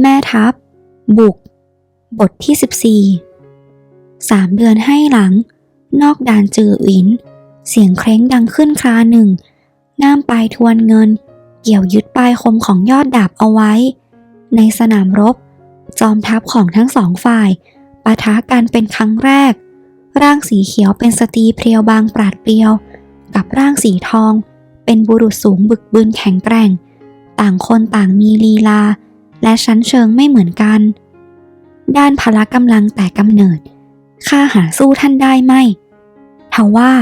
แม่ทัพ บุก บทที่ 14สามเดือนให้หลัง นอกด่านจืออิน เสียงเคร้งดังขึ้นคราหนึ่ง ง่ามปลายทวนเงิน เกี่ยวยึดปลายคมของยอดดาบเอาไว้ ในสนามรบ จอมทัพของทั้งสองฝ่ายปะทะกันเป็นครั้งแรก ร่างสีเขียวเป็นสตรีเพรียวบางปราดเปรียว กับร่างสีทอง เป็นบุรุษสูงบึกบึนแข็งแกร่ง ต่างคนต่างมีลีลา และชั้นเชิงไม่เหมือนกัน ด้านพละกำลังแต่กำเนิด ข้าหาสู้ท่านได้ไหมทว่า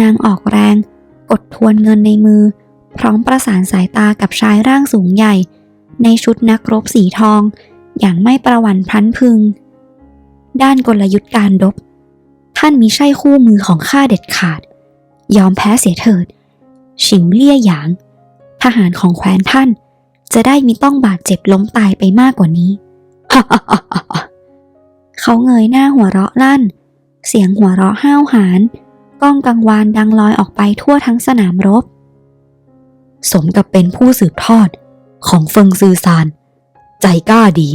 นางออกแรง กดทวนเงินในมือ พร้อมประสานสายตากับชายร่างสูงใหญ่ ในชุดนักรบสีทอง อย่างไม่ประหวั่นพลันพึง ด้านกลยุทธ์การรบ ท่านมิใช่คู่มือของข้าเด็ดขาด ยอมแพ้เสียเถิดฉิวเลี่ยหยาง ทหารของแคว้นท่าน จะได้มีต้องบาดเจ็บล้มตายไปมากกว่านี้ เขาเงยหน้าหัวเราะลั่น เสียงหัวเราะห้าวหาญก้องกังวานดังลอยออกไปทั่วทั้งสนามรบ สมกับเป็นผู้สืบทอดของเฟิงซือซาน ใจกล้าดี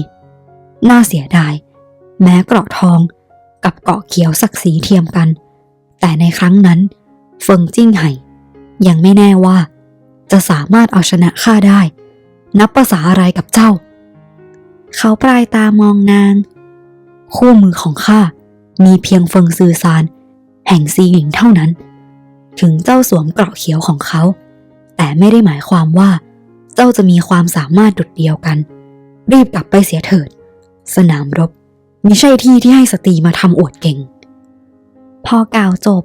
น่าเสียดาย แม้เกราะทองกับเกาะเขียวศักดิ์ศรีเทียมกัน แต่ในครั้งนั้น เฟิงจิ้งไห่ยังไม่แน่ว่า จะสามารถเอาชนะข้าได้ นับภาษาอะไรกับเจ้า เขาปลายตามองนาง คู่มือของข้ามีเพียงเฟิงซือซานแห่งซีหลิงเท่านั้น ถึงเจ้าสวมเกราะเขียวของเขา แต่ไม่ได้หมายความว่า เจ้าจะมีความสามารถดุดเดียวกัน รีบกลับไปเสียเถิด สนามรบมิใช่ที่ที่ให้สตรีมาทำอวดเก่ง พอกล่าวจบ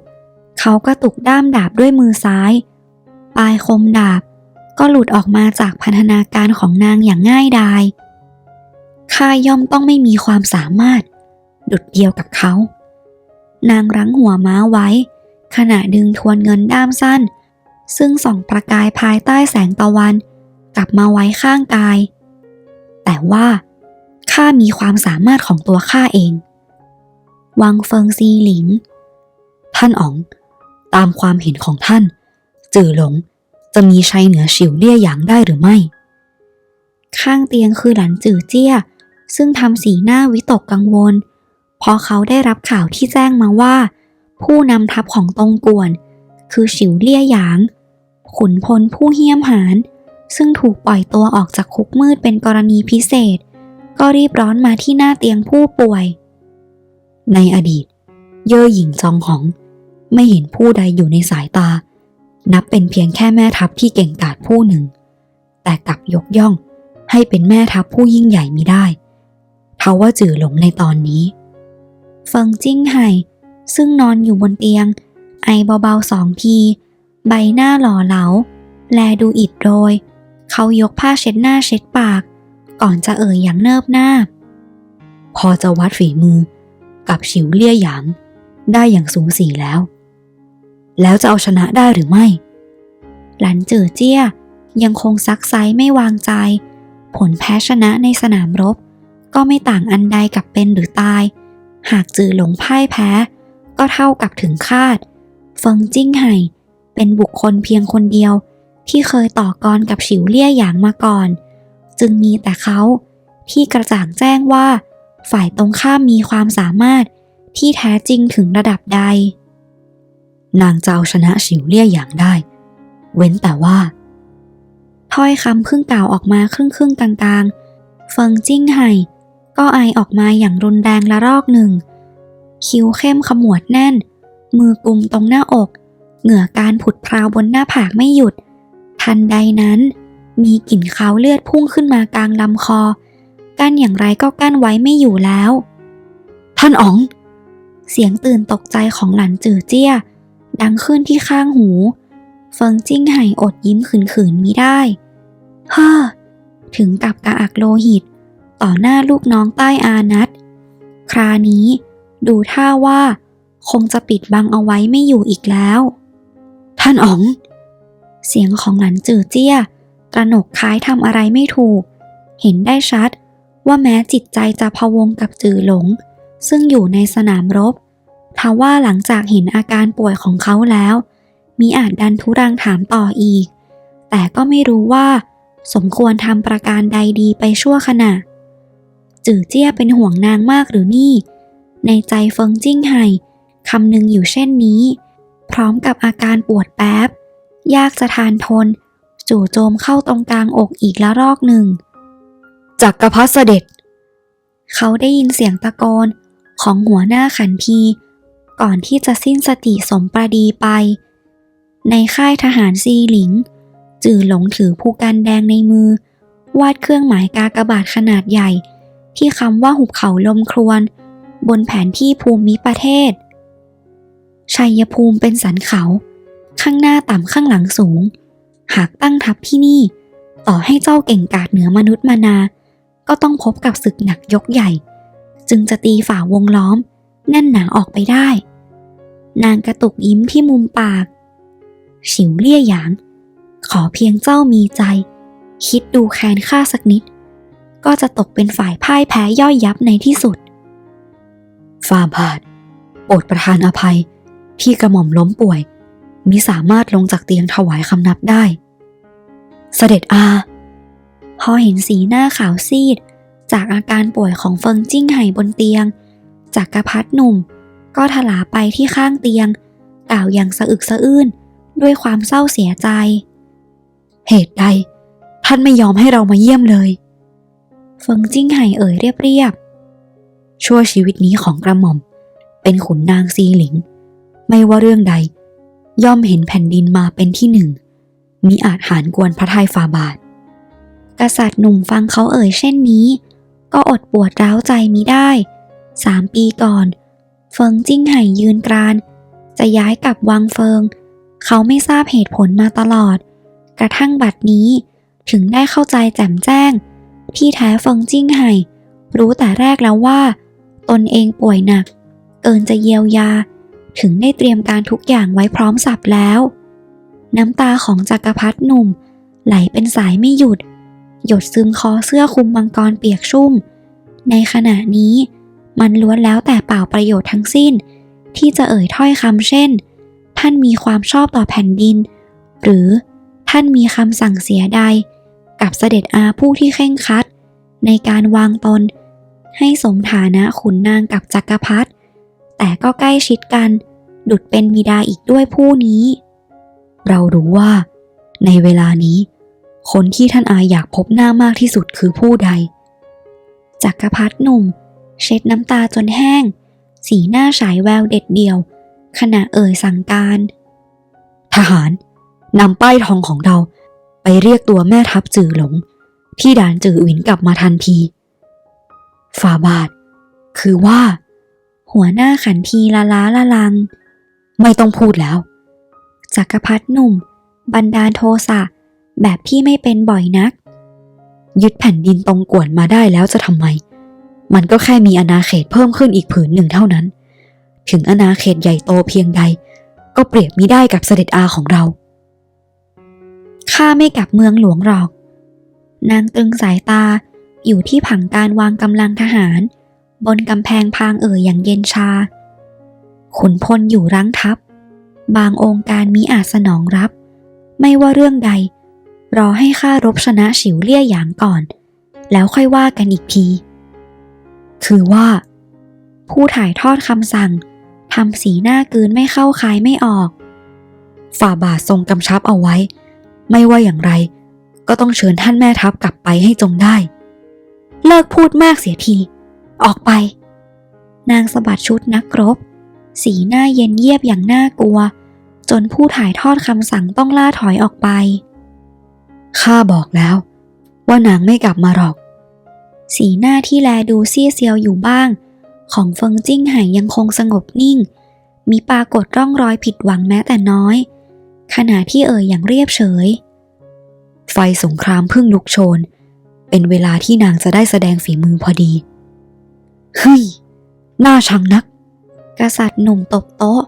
เขาก็ตุกด้ามดาบด้วยมือซ้าย ปลายคมดาบ ก็หลุดออกมาจากพันธนาการของนางอย่างง่ายดายข้าย่อมต้องไม่มีความสามารถ ดุดเดียวกับเขา นางรั้งหัวม้าไว้ ขณะดึงทวนเงินด้ามสั้น ซึ่งส่องประกายภายใต้แสงตะวัน กลับมาไว้ข้างกาย แต่ว่าข้ามีความสามารถของตัวข้าเอง วังเฟิงซีหลิง ท่านอ๋อง ตามความเห็นของท่าน จื่อหลง จะมีชัยเหนือฉิวเลี่ยหยางได้หรือไม่ ข้างเตียงคือหลันจื่อเจี้ย ซึ่งทำสีหน้าวิตกกังวล พอเขาได้รับข่าวที่แจ้งมาว่า ผู้นำทัพของตงกวน คือฉิวเลี่ยหยาง ขุนพลผู้เหี้ยมหาญซึ่งถูกปล่อยตัวออกจากคุกมืดเป็นกรณีพิเศษ ก็รีบร้อนมาที่หน้าเตียงผู้ป่วย ในอดีต เย่อหญิงจองหอง ไม่เห็นผู้ใดอยู่ในสายตา นับเป็นเพียงแค่แม่ทัพที่เก่งกาจผู้หนึ่ง แต่กลับยกย่องให้เป็นแม่ทัพผู้ยิ่งใหญ่มิได้เทาว่าจื่อหลงในตอนนี้ เฟิงจิ้งไห่ซึ่งนอนอยู่บนเตียง ไอเบาๆสองที ใบหน้าหล่อเหลา แลดูอิดโรย เขายกผ้าเช็ดหน้าเช็ดปาก ก่อนจะเอ่ยอย่างเนิบหน้า พอจะวัดฝีมือกับฉิวเลี่ยหยางได้อย่างสูงสีแล้ว แล้วจะเอาชนะได้หรือไม่ หลันจือเจี้ยยังคงซักไซไม่วางใจ ผลแพ้ชนะในสนามรบ ก็ไม่ต่างอันใดกับเป็นหรือตาย หากจือหลงพ่ายแพ้ ก็เท่ากับถึงคาด เฟิงจิ้งไห่ เป็นบุคคลเพียงคนเดียว ที่เคยต่อกรกับฉิวเลี่ยหยางมาก่อน จึงมีแต่เขาที่กระจ่างแจ้งว่า ฝ่ายตรงข้ามมีความสามารถที่แท้จริงถึงระดับใด นางจะเอาชนะฉิวเลี่ยหยางได้ เว้นแต่ว่า ถ้อยคำเพิ่งกล่าวออกมาครึ่งครึ่งกลางๆเฟิงจิ้งไห่ก็ไอออกมาอย่างรุนแรงละรอกหนึ่ง คิ้วเข้มขมวดแน่น มือกุมตรงหน้าอก เหงื่อการผุดพราวบนหน้าผากไม่หยุด ทันใดนั้น มีกลิ่นคาวเลือดพุ่งขึ้นมากลางลำคอ กั้นอย่างไรก็กั้นไว้ไม่อยู่แล้ว ท่านอ๋อง เสียงตื่นตกใจของหลันจือเจี้ย ดังขึ้นที่ข้างหูเฟิงจิ้งไห่อดยิ้มขืนๆมิได้เฮ้อถึงกับกระอักโลหิต ต่อหน้าลูกน้องใต้อานัตครานี้ดูท่าว่า คงจะปิดบังเอาไว้ไม่อยู่อีกแล้ว ท่านอ๋อง เสียงของหลันจือเจี้ยตระหนกคล้ายทำอะไรไม่ถูก เห็นได้ชัดว่าแม้จิตใจจะพะวงกับจือหลง ซึ่งอยู่ในสนามรบ ทว่าหลังจากเห็นอาการป่วยของเขาแล้ว มีอาจดันทุรังถามต่ออีก แต่ก็ไม่รู้ว่า สมควรทำประการใดดีไปชั่วขณะ จื่อเจี้ยเป็นห่วงนางมากหรือนี่ ในใจเฟิงจิ้งไห่คำหนึ่งอยู่เช่นนี้ พร้อมกับอาการปวดแป๊บ ยากจะทานทน จู่โจมเข้าตรงกลางอกอีกละรอกหนึ่ง จักรพรรดิเสด็จ เขาได้ยินเสียงตะโกนของหัวหน้าขันที ก่อนที่จะสิ้นสติสมประดีไป ในค่ายทหารซีหลิง จื่อหลงถือภูกันแดงในมือ วาดเครื่องหมายกากบาทขนาดใหญ่ ที่คำว่าหุบเขาลมครวน บนแผนที่ภูมิประเทศ ชัยภูมิเป็นสันเขา ข้างหน้าต่ำข้างหลังสูง หากตั้งทัพที่นี่ ต่อให้เจ้าเก่งกาจเหนือมนุษย์มานา ก็ต้องพบกับศึกหนักยกใหญ่ จึงจะตีฝ่าวงล้อม แน่นหนาออกไปได้ นางกระตุกยิ้มที่มุมปาก ฉิวเลี่ยหยาง ขอเพียงเจ้ามีใจ คิดดูแค้นข้าสักนิด ก็จะตกเป็นฝ่ายพ่ายแพ้ย่อยยับในที่สุดฝ่าบาทโปรดประทานอภัยที่กระหม่อมล้มป่วยมิสามารถลงจากเตียงถวายคำนับได้ เสด็จอา พอเห็นสีหน้าขาวซีด จากอาการป่วยของเฟิงจิ้งไห่บนเตียง จากกระพัดหนุ่ม ก็ถลาไปที่ข้างเตียง กล่าวอย่างสะอึกสะอื้นด้วยความเศร้าเสียใจ เหตุใด ท่านไม่ยอมให้เรามาเยี่ยมเลย เฟิงจิ้งไห่เอ่ยเรียบชั่วชีวิตนี้ของกระหม่อม เป็นขุนนางซีหลิง ไม่ว่าเรื่องใด ย่อมเห็นแผ่นดินมาเป็นที่หนึ่งมิอาจหานกวนพระทัยฝ่าบาท กษัตริย์หนุ่มฟังเขาเอ่ยเช่นนี้ ก็อดปวดร้าวใจมิได้ สามปีก่อน เฟิงจิ้งไห่ยืนกราน จะย้ายกลับวังเฟิง เขาไม่ทราบเหตุผลมาตลอด กระทั่งบัดนี้ถึงได้เข้าใจแจ่มแจ้ง ที่แท้เฟิงจิ้งไห่ รู้แต่แรกแล้วว่า ตนเองป่วยหนัก เกินจะเยียวยา ถึงได้เตรียมการทุกอย่างไว้พร้อมสับแล้ว น้ำตาของจักรพรรดิหนุ่ม ไหลเป็นสายไม่หยุด หยดซึมคอเสื้อคลุมมังกรเปียกชุ่ม ในขณะนี้ มันล้วนแล้วแต่เปล่าประโยชน์ทั้งสิ้น ที่จะเอ่ยถ้อยคำเช่น ท่านมีความชอบต่อแผ่นดิน หรือท่านมีคำสั่งเสียใด กับเสด็จอาผู้ที่เข่งคัด ในการวางตน ให้สมฐานะขุนนางกับจักรพรรดิแต่ก็ใกล้ชิดกัน ดุดเป็นบิดาอีกด้วยผู้นี้ เรารู้ว่า ในเวลานี้ คนที่ท่านอาอยากพบหน้ามากที่สุดคือผู้ใดจักรพรรดิหนุ่ม เช็ดน้ำตาจนแห้ง สีหน้าฉายแววเด็ดเดี่ยว ขณะเอ่ยสั่งการ ทหารนำป้ายทองของเรา ไปเรียกตัวแม่ทัพจือหลง ที่ด่านจือหวินกลับมาทันทีฝ่าบาท คือว่า หัวหน้าขันทีละล้าละลัง ไม่ต้องพูดแล้วจักรพรรดิหนุ่ม บันดาลโทสะแบบที่ไม่เป็นบ่อยนัก ยึดแผ่นดินตรงกวนมาได้แล้วจะทำไม มันก็แค่มีอาณาเขตเพิ่มขึ้นอีกผืนหนึ่งเท่านั้น ถึงอาณาเขตใหญ่โตเพียงใด ก็เปรียบมิได้กับเสด็จอาของเรา ข้าไม่กลับเมืองหลวงหรอก นางตรึงสายตาอยู่ที่ผังการวางกำลังทหาร บนกำแพงพางเอ่ยอย่างเย็นชา ขุนพลอยู่รั้งทัพ บางองค์การมีอาจสนองรับ ไม่ว่าเรื่องใด รอให้ข้ารบชนะฉิวเลี่ยหยางก่อน แล้วค่อยว่ากันอีกที คือว่า ผู้ถ่ายทอดคำสั่งทำสีหน้ากืนไม่เข้าคายไม่ออก ฝ่าบาททรงกำชับเอาไว้ ไม่ว่าอย่างไร ก็ต้องเชิญท่านแม่ทัพกลับไปให้จงได้ เลิกพูดมากเสียที ออกไป นางสะบัดชุดนักรบ สีหน้าเย็นเยียบอย่างน่ากลัว จนผู้ถ่ายทอดคำสั่งต้องล่าถอยออกไป ข้าบอกแล้ว ว่านางไม่กลับมาหรอก สีหน้าที่แลดูเสี้ยเซียวอยู่บ้าง ของเฟิงจิ้งห่ยังคงสงบนิ่ง มีปรากฏร่องรอยผิดหวังแม้แต่น้อย ขณะที่เอ่ยอย่างเรียบเฉย ไฟสงครามเพิ่งลุกโชน เป็นเวลาที่นางจะได้แสดงฝีมือพอดีเฮ้ยน่าชังนัก กษัตริย์หนุ่มตบโต๊ะ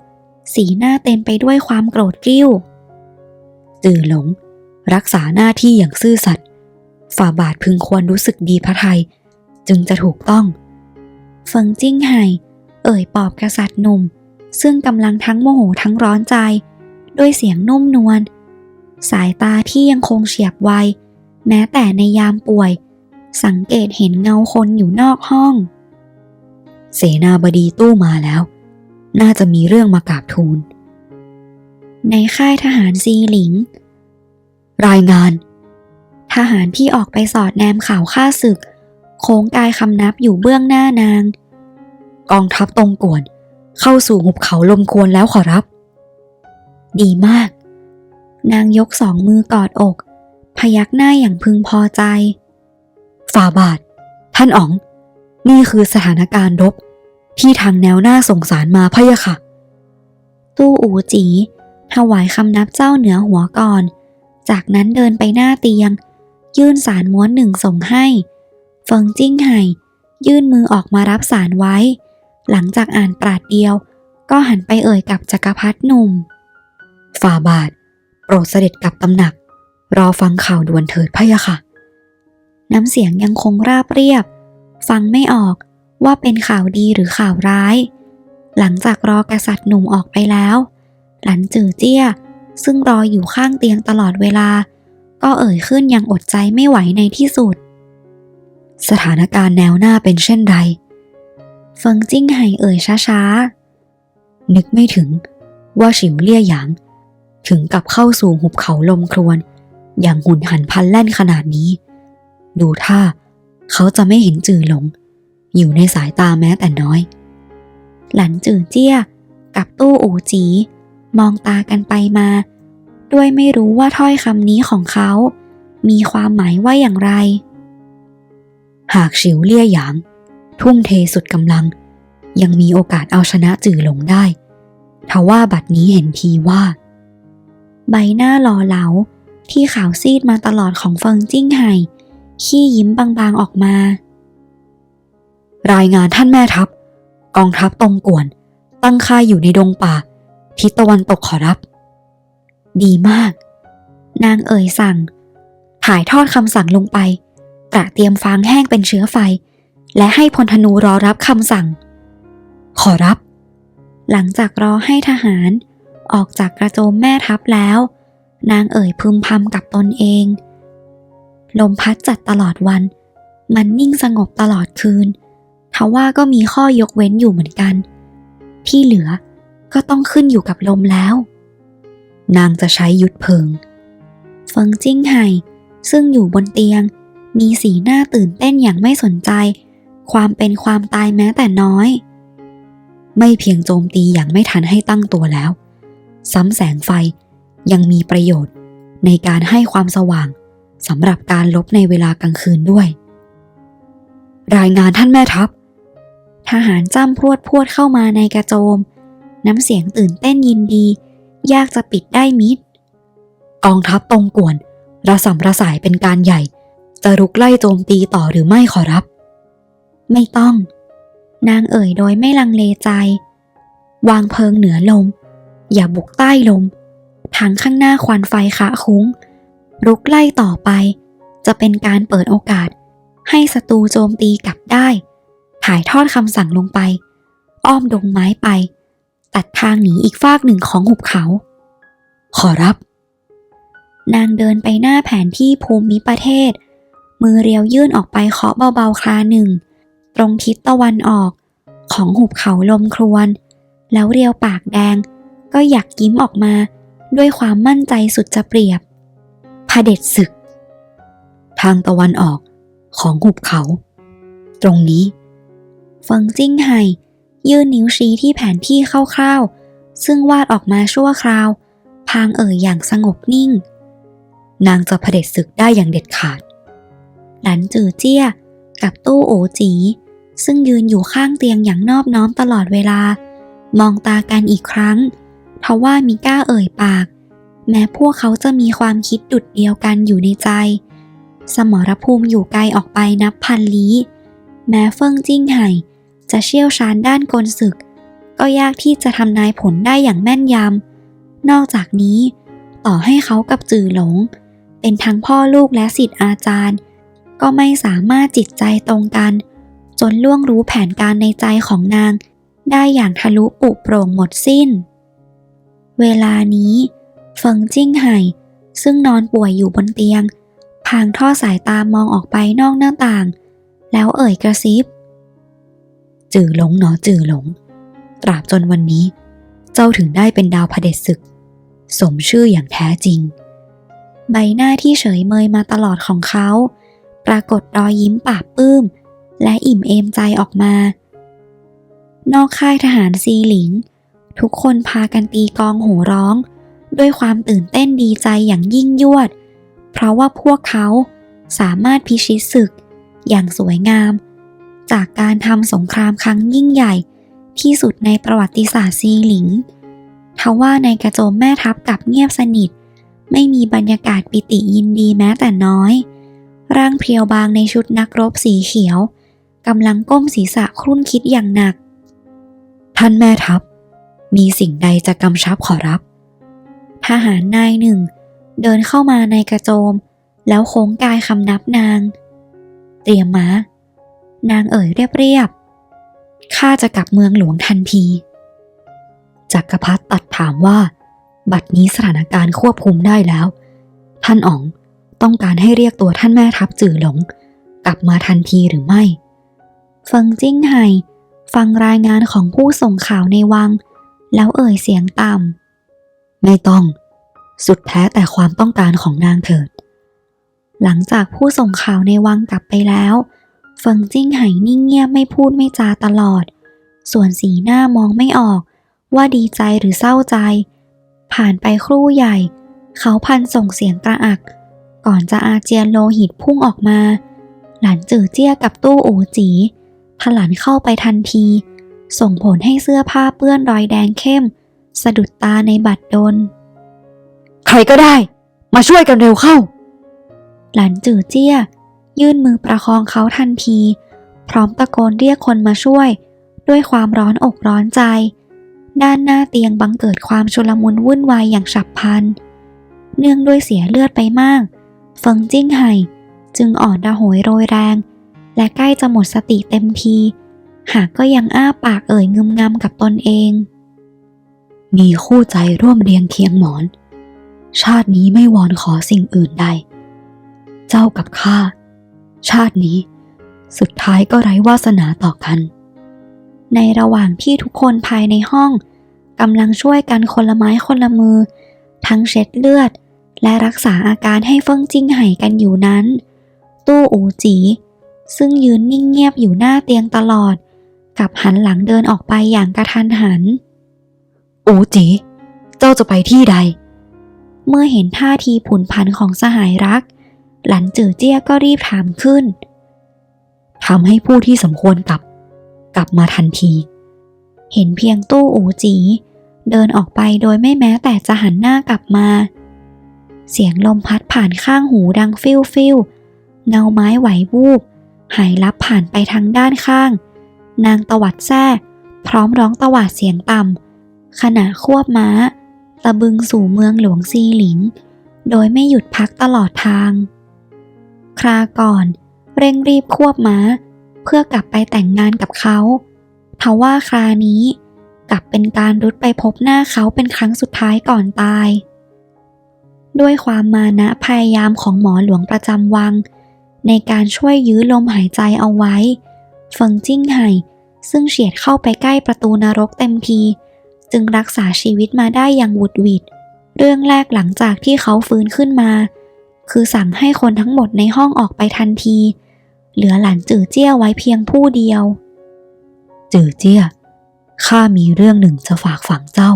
สีหน้าเต็มไปด้วยความโกรธกริ้วจือหลง รักษาหน้าที่อย่างซื่อสัตย์ ฝ่าบาทพึงควรรู้สึกดีพระไทย จึงจะถูกต้องเฟิงจิ้งไห่เอ่ยปอบกษัตริย์หนุ่ม ซึ่งกำลังทั้งโมโหทั้งร้อนใจ ด้วยเสียงนุ่มนวลสายตาที่ยังคงเฉียบไว แม้แต่ในยามป่วย สังเกตเห็นเงาคนอยู่นอกห้อง เสนาบดีตู้มาแล้ว น่าจะมีเรื่องมากราบทูลในค่ายทหารซีหลิง รายงาน ทหารที่ออกไปสอดแนมข่าวฆ่าศึก โค้งกายคำนับอยู่เบื้องหน้านาง กองทัพตรงกวน เข้าสู่หุบเขาลมควรแล้วขอรับ ดีมาก นางยกสองมือกอดอก พยักหน้าอย่างพึงพอใจ ฝ่าบาท ท่านอ๋อง นี่คือสถานการณ์รบ ที่ทางแนวหน้าส่งสารมาพะยะค่ะ ตู้อูจีถวายคำนับเจ้าเหนือหัวก่อน จากนั้นเดินไปหน้าเตียง ยื่นสารม้วนหนึ่งส่งให้เฟิงจิ้งไห่ยื่นมือออกมารับสารไว้ หลังจากอ่านปราดเดียว ก็หันไปเอ่ยกับจักรพรรดิหนุ่ม ฝ่าบาท โปรดเสด็จกลับตำหนัก รอฟังข่าวด่วนเถิดพะยะค่ะ น้ำเสียงยังคงราบเรียบ ฟังไม่ออกว่าเป็นข่าวดีหรือข่าวร้าย หลังจากรอกษัตริย์หนุ่มออกไปแล้ว หลันจือเจี้ย ซึ่งรออยู่ข้างเตียงตลอดเวลา ก็เอ่ยขึ้นอย่างอดใจไม่ไหวในที่สุด สถานการณ์แนวหน้าเป็นเช่นไรเฟิงจิ้งไห่เอ่ยช้าๆ นึกไม่ถึงว่าฉิวเลี่ยหยาง ถึงกับเข้าสู่หุบเขาลมครวน อย่างหุ่นหันพลันแล่นขนาดนี้ ดูท่าเขาจะไม่เห็นจือหลง อยู่ในสายตาแม้แต่น้อย หลันจือเจี้ยกับตู้อูจี มองตากันไปมา ด้วยไม่รู้ว่าถ้อยคำนี้ของเขา มีความหมายว่าอย่างไร หากฉิวเลี่ยหยาง ทุ่มเทสุดกำลัง ยังมีโอกาสเอาชนะจื่อหลงได้ทว่าบัดนี้เห็นทีว่า ใบหน้าหล่อเหลาที่ขาวซีดมาตลอดของเฟิงจิ้งไห่ขี้ยิ้มบางๆออกมา รายงานท่านแม่ทัพ กองทัพตรงกวน ตั้งค่ายอยู่ในดงป่า ทิศตะวันตกขอรับ ดีมาก นางเอ่ยสั่ง ถ่ายทอดคำสั่งลงไปตระเตรียมฟางแห้งเป็นเชื้อไฟ และให้พลธนูรอรับคำสั่ง ขอรับ หลังจากรอให้ทหาร ออกจากกระโจมแม่ทัพแล้ว นางเอ่ยพึมพำกับตนเอง ลมพัดจัดตลอดวัน มันนิ่งสงบตลอดคืนทว่าก็มีข้อยกเว้นอยู่เหมือนกัน ที่เหลือก็ต้องขึ้นอยู่กับลมแล้ว นางจะใช้ยุดเพิงเฟิงจิ้งไห่ซึ่งอยู่บนเตียง มีสีหน้าตื่นเต้นอย่างไม่สนใจ ความเป็นความตายแม้แต่น้อย ไม่เพียงโจมตีอย่างไม่ทันให้ตั้งตัวแล้ว ซ้ำแสงไฟยังมีประโยชน์ในการให้ความสว่างสำหรับการลบในเวลากลางคืนด้วย รายงานท่านแม่ทัพ ทหารจ้ำพรวดพรวดเข้ามาในกระโจม น้ำเสียงตื่นเต้นยินดี ยากจะปิดได้มิด กองทัพตรงกวนระสำระสายเป็นการใหญ่ จะรุกไล่โจมตีต่อหรือไม่ขอรับ ไม่ต้อง นางเอ่ยโดยไม่ลังเลใจ วางเพิงเหนือลม อย่าบุกใต้ลม ทางข้างหน้าควันไฟขะคุ้ง รุกไล่ต่อไป จะเป็นการเปิดโอกาส ให้ศัตรูโจมตีกลับได้ ถ่ายทอดคำสั่งลงไป อ้อมดงไม้ไป ตัดทางหนีอีกฟากหนึ่งของหุบเขา ขอรับ นางเดินไปหน้าแผนที่ภูมิประเทศ มือเรียวยื่นออกไปเคาะเบาๆคราหนึ่ง ตรงทิศตะวันออกของหุบเขาลมครวน แล้วเรียวปากแดง ก็อยากยิ้มออกมาด้วยความมั่นใจสุดจะเปรียบพเด็จศึก ทางตะวันออกของหุบเขา ตรงนี้ เฟิงจิ้งไห่ ยื่นนิ้วชี้ที่แผนที่คร่าวๆ ซึ่งวาดออกมาชั่วคราว พางเอ่ยอย่างสงบนิ่ง นางจะเผด็จศึกได้อย่างเด็ดขาด หลันจือเจี้ย กับตู้โอจี ซึ่งยืนอยู่ข้างเตียงอย่างนอบน้อมตลอดเวลา มองตากันอีกครั้งทว่ามิก้าเอ่ยปาก แม้พวกเขาจะมีความคิดดุดเดียวกันอยู่ในใจ สมรภูมิอยู่ไกลออกไปนับพันลี้ แม้เฟิ่งจิ้งไห่ จะเชี่ยวชาญด้านกลศึก ก็ยากที่จะทำนายผลได้อย่างแม่นยำ นอกจากนี้ ต่อให้เขากับจือหลง เป็นทั้งพ่อลูกและสิทธิ์อาจารย์ ก็ไม่สามารถจิตใจตรงกัน จนล่วงรู้แผนการในใจของนาง ได้อย่างทะลุปุโปร่งหมดสิ้น เวลานี้เฟิงจิ้งไห่ซึ่งนอนป่วยอยู่บนเตียง พางท่อสายตามองออกไปนอกหน้าต่าง แล้วเอ่ยกระซิบ จื่อหลงหนอจื่อหลง ตราบจนวันนี้ เจ้าถึงได้เป็นดาวพเด็จศึก สมชื่ออย่างแท้จริง ใบหน้าที่เฉยเมยมาตลอดของเขา ปรากฏรอยยิ้มปาบปลื้ม และอิ่มเอมใจออกมา นอกค่ายทหารซีหลิง ทุกคนพากันตีกองโห่ร้อง ด้วยความตื่นเต้นดีใจอย่างยิ่งยวด เพราะว่าพวกเขาสามารถพิชิตศึกอย่างสวยงาม จากการทำสงครามครั้งยิ่งใหญ่ ที่สุดในประวัติศาสตร์ซีหลิง ทว่าในกระโจมแม่ทัพกับเงียบสนิท ไม่มีบรรยากาศปิติยินดีแม้แต่น้อย ร่างเพรียวบางในชุดนักรบสีเขียวกำลังก้มศีรษะครุ่นคิดอย่างหนัก ท่านแม่ทัพ มีสิ่งใดจะกำชับขอรับ ทหารนายหนึ่ง เดินเข้ามาในกระโจม แล้วโค้งกายคำนับนาง เตรียมม้า นางเอ่ยเรียบๆ ข้าจะกลับเมืองหลวงทันที จักรพรรดิตัดถามว่า บัดนี้สถานการณ์ควบคุมได้แล้ว ท่านอ๋องต้องการให้เรียกตัวท่านแม่ทัพจื่อหลง กลับมาทันทีหรือไม่เฟิงจิ้งไห่ฟังรายงานของผู้ส่งข่าวในวัง แล้วเอ่ยเสียงต่ำไม่ต้อง สุดแท้แต่ความต้องการของนางเถิด หลังจากผู้ส่งข่าวในวังกลับไปแล้ว เฟิงจิ้งไห่นิ่งเงียบไม่พูดไม่จาตลอด ส่วนสีหน้ามองไม่ออก ว่าดีใจหรือเศร้าใจ ผ่านไปครู่ใหญ่ เขาพันส่งเสียงกระอัก ก่อนจะอาเจียนโลหิตพุ่งออกมา หลานจือเจี้ยกับตู้อูจีถลันเข้าไปทันที ส่งผลให้เสื้อผ้าเปื้อนรอยแดงเข้ม สะดุดตาในบัดดล ใครก็ได้ มาช่วยกันเร็วเข้า หลานจือเจี้ย ยื่นมือประคองเขาทันที พร้อมตะโกนเรียกคนมาช่วย ด้วยความร้อนอกร้อนใจ ด้านหน้าเตียงบังเกิดความชุลมุนวุ่นวายอย่างฉับพลัน เนื่องด้วยเสียเลือดไปมาก เฟิงจิ้งไห่จึงอ่อนระโหยโรยแรง และใกล้จะหมดสติเต็มที หากก็ยังอ้าปากเอ่ยงึมงำกับตนเอง มีคู่ใจร่วมเรียงเคียงหมอน ชาตินี้ไม่วอนขอสิ่งอื่นใด เจ้ากับข้า ชาตินี้ สุดท้ายก็ไร้วาสนาต่อกัน ในระหว่างที่ทุกคนภายในห้องกำลังช่วยกันคนละไม้คนละมือ ทั้งเช็ดเลือด และรักษาอาการให้เฟิ่งจิ้งไห่กันอยู่นั้น ตู้อูจี ซึ่งยืนนิ่งเงียบอยู่หน้าเตียงตลอด กับหันหลังเดินออกไปอย่างกระทันหัน อูจี เจ้าจะไปที่ใด เมื่อเห็นท่าทีผุนผันของสหายรัก หลันจือเจี้ยก็รีบถามขึ้นทำให้ผู้ที่สมควรกลับ กลับมาทันที เห็นเพียงตู้อูจี เดินออกไปโดยไม่แม้แต่จะหันหน้ากลับมา เสียงลมพัดผ่านข้างหูดังฟิวฟิวเงาไม้ไหววูบหายลับผ่านไปทางด้านข้าง นางตวัดแท้พร้อมร้องตวาดเสียงต่ำขณะควบม้า ตะบึงสู่เมืองหลวงซีหลิงโดยไม่หยุดพักตลอดทาง คราก่อน เร่งรีบควบม้า เพื่อกลับไปแต่งงานกับเขาทว่าครานี้ กลับเป็นการรุดไปพบหน้าเขาเป็นครั้งสุดท้ายก่อนตาย ด้วยความมานะพยายามของหมอหลวงประจำวัง ในการช่วยยื้อลมหายใจเอาไว้ เฟิงจิ้งไห่ซึ่งเฉียดเข้าไปใกล้ประตูนรกเต็มที จึงรักษาชีวิตมาได้อย่างหวุดหวิด เรื่องแรกหลังจากที่เขาฟื้นขึ้นมา คือสั่งให้คนทั้งหมดในห้องออกไปทันที เหลือหลานจื่อเจี้ยไว้เพียงผู้เดียว จือเจี้ยข้ามีเรื่องหนึ่งจะฝากฝังเจ้า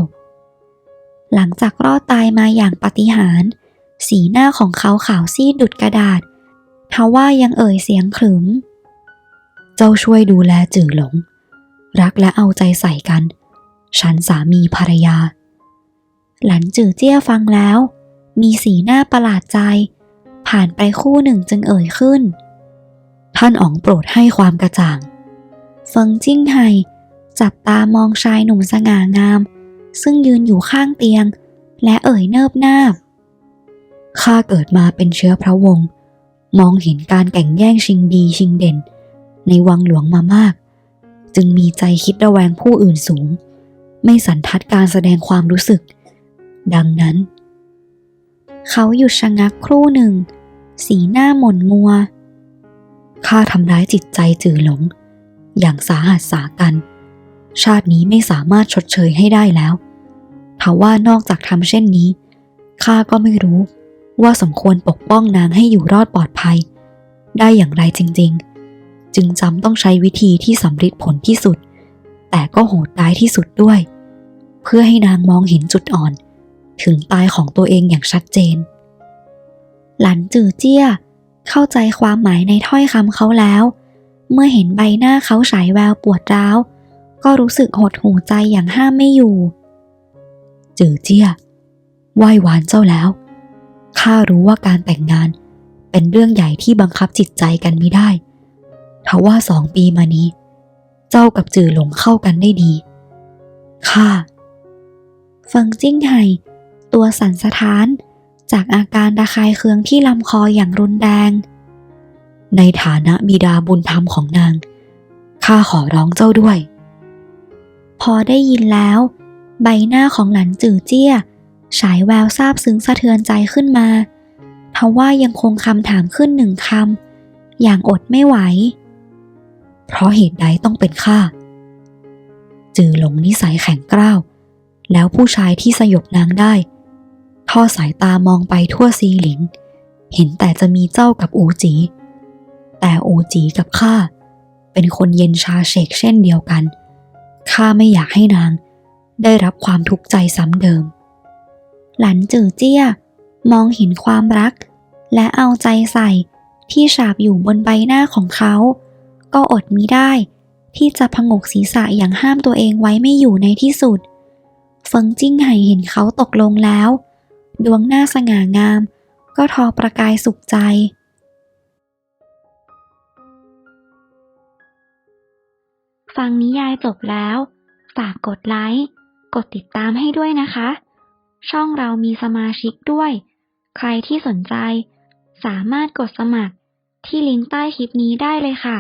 หลังจากรอดตายมาอย่างปาฏิหาริย์สีหน้าของเขาขาวซีดดุดกระดาษทว่ายังเอ่ยเสียงขรึม เจ้าช่วยดูแลจือหลง รักและเอาใจใส่กัน ฉันสามีภรรยา หลันจือเจี้ยฟังแล้ว มีสีหน้าประหลาดใจ ผ่านไปคู่หนึ่งจึงเอ่ยขึ้น ท่านอ๋องโปรดให้ความกระจ่าง เฟิงจิ้งไห่จับตามองชายหนุ่มสง่างาม ซึ่งยืนอยู่ข้างเตียง และเอ่ยเนิบนาบข้าเกิดมาเป็นเชื้อพระวงศ์มองเห็นการแข่งแย่งชิงดีชิงเด่น ในวังหลวงมามาก จึงมีใจคิดระแวงผู้อื่นสูง ไม่สันทัดการแสดงความรู้สึก ดังนั้น เขาหยุดชะงักครู่หนึ่ง สีหน้าหม่นมัว ข้าทำร้ายจิตใจจือหลง อย่างสาหัสสากัน ชาตินี้ไม่สามารถชดเชยให้ได้แล้วทว่านอกจากทำเช่นนี้ ข้าก็ไม่รู้ว่าสมควรปกป้องนางให้อยู่รอดปลอดภัย ได้อย่างไรจริง ๆ จึงจำต้องใช้วิธีที่สำฤทธิ์ผลที่สุด แต่ก็โหดร้ายที่สุดด้วย เพื่อให้นางมองเห็นจุดอ่อน ถึงตายของตัวเองอย่างชัดเจน หลันจือเจี้ย เข้าใจความหมายในถ้อยคำเขาแล้ว เมื่อเห็นใบหน้าเขาฉายแววปวดร้าว ก็รู้สึกหดหูใจอย่างห้ามไม่อยู่ จือเจี้ยไหว้วานเจ้าแล้ว ข้ารู้ว่าการแต่งงานเป็นเรื่องใหญ่ที่บังคับจิตใจกันไม่ได้ทว่าสองปีมานี้ เจ้ากับจือหลงเข้ากันได้ดี ข้าฟิงจิ้งไห่ ตัวสั่นสะท้าน จากอาการระคายเคืองที่ลำคออย่างรุนแรง ในฐานะบิดาบุญธรรมของนาง ข้าขอร้องเจ้าด้วย พอได้ยินแล้ว ใบหน้าของหลันจือเจี้ย ฉายแววซาบซึ้งสะเทือนใจขึ้นมาทว่ายังคงคำถามขึ้นหนึ่งคำ อย่างอดไม่ไหว เพราะเหตุใดต้องเป็นข้า จือหลงนิสัยแข็งกร้าว แล้วผู้ชายที่สยบนางได้ ทอดสายตามองไปทั่วซีหลิงเห็นแต่จะมีเจ้ากับอูจี แต่อูจีกับข้าเป็นคนเย็นชาเฉกเช่นเดียวกัน ข้าไม่อยากให้นาง ได้รับความทุกข์ใจซ้ำเดิม หลันจือเจี้ย มองเห็นความรัก และเอาใจใส่ที่ฉาบอยู่บนใบหน้าของเขา ก็อดมิได้ ที่จะพงกศีรษะอย่างห้ามตัวเองไว้ไม่อยู่ในที่สุด เฟิงจิ้งไห่เห็นเขาตกลงแล้ว ดวงหน้าสง่างาม ก็ทอประกายสุขใจ ฟังนิยายจบแล้ว ฝากกดไลค์ กดติดตามให้ด้วยนะคะ ช่องเรามีสมาชิกด้วย ใครที่สนใจ สามารถกดสมัครที่ลิงก์ใต้คลิปนี้ได้เลยค่ะ